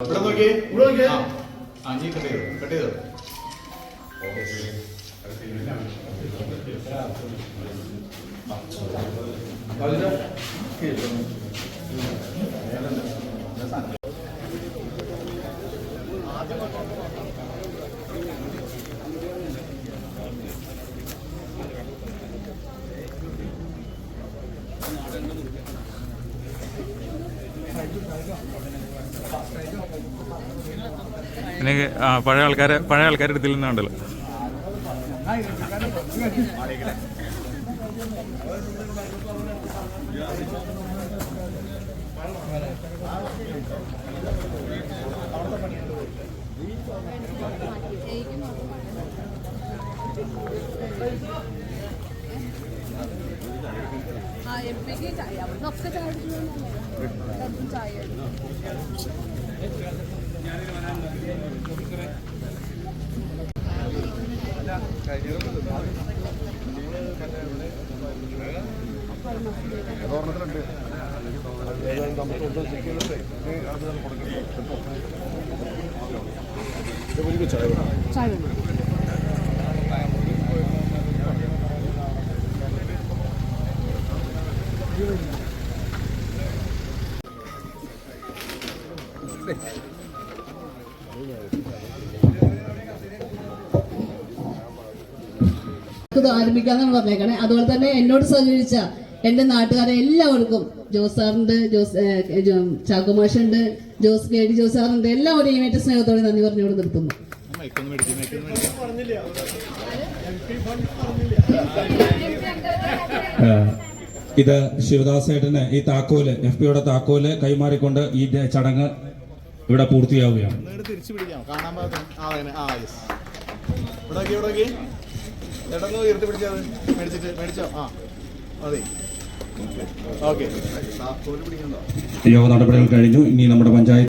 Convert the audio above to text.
ഇവിടെ നോക്കിയേ ഇവിടെ നോക്കിയേ. ആ നീ കട്ട് ചെയ്തോ കട്ട് ചെയ്തോ. എനിക്ക് പഴയ ആൾക്കാരെ പഴയ ആൾക്കാരുടെ അടുത്തിൽ നിന്നുണ്ടല്ലോ ആ എം പിക്ക് ചായ അവിടുന്ന് ഒക്കെ ചായ കുടിക്കുന്നതല്ലേ? ചായ ചായ വേണം ഇത് ആരംഭിക്കാന്നാണ് പറഞ്ഞേക്കണേ. അതുപോലെ തന്നെ എന്നോട് സഹകരിച്ച എന്റെ നാട്ടുകാരെ എല്ലാവർക്കും ജോസ് സാറുണ്ട് ജോസ് ചാക്കുമാഷുണ്ട് ജോസ് കെ ഡി ജോസ് സാറുണ്ട് എല്ലാവരും ഈ മേറ്റ സ്നേഹത്തോടെ നന്ദി പറഞ്ഞുകൊണ്ട് നിർത്തുന്നു. മൈക്കൊന്ന് ഇത് ശിവദാസേട്ടന് ഈ താക്കോൽ എഫ് പിയുടെ താക്കോൽ കൈമാറിക്കൊണ്ട് ഈ ചടങ്ങ് ഇവിടെ പൂർത്തിയാവുകയാണ്. യോഗ നടപടികൾ കഴിഞ്ഞു. ഇനി നമ്മുടെ പഞ്ചായത്ത്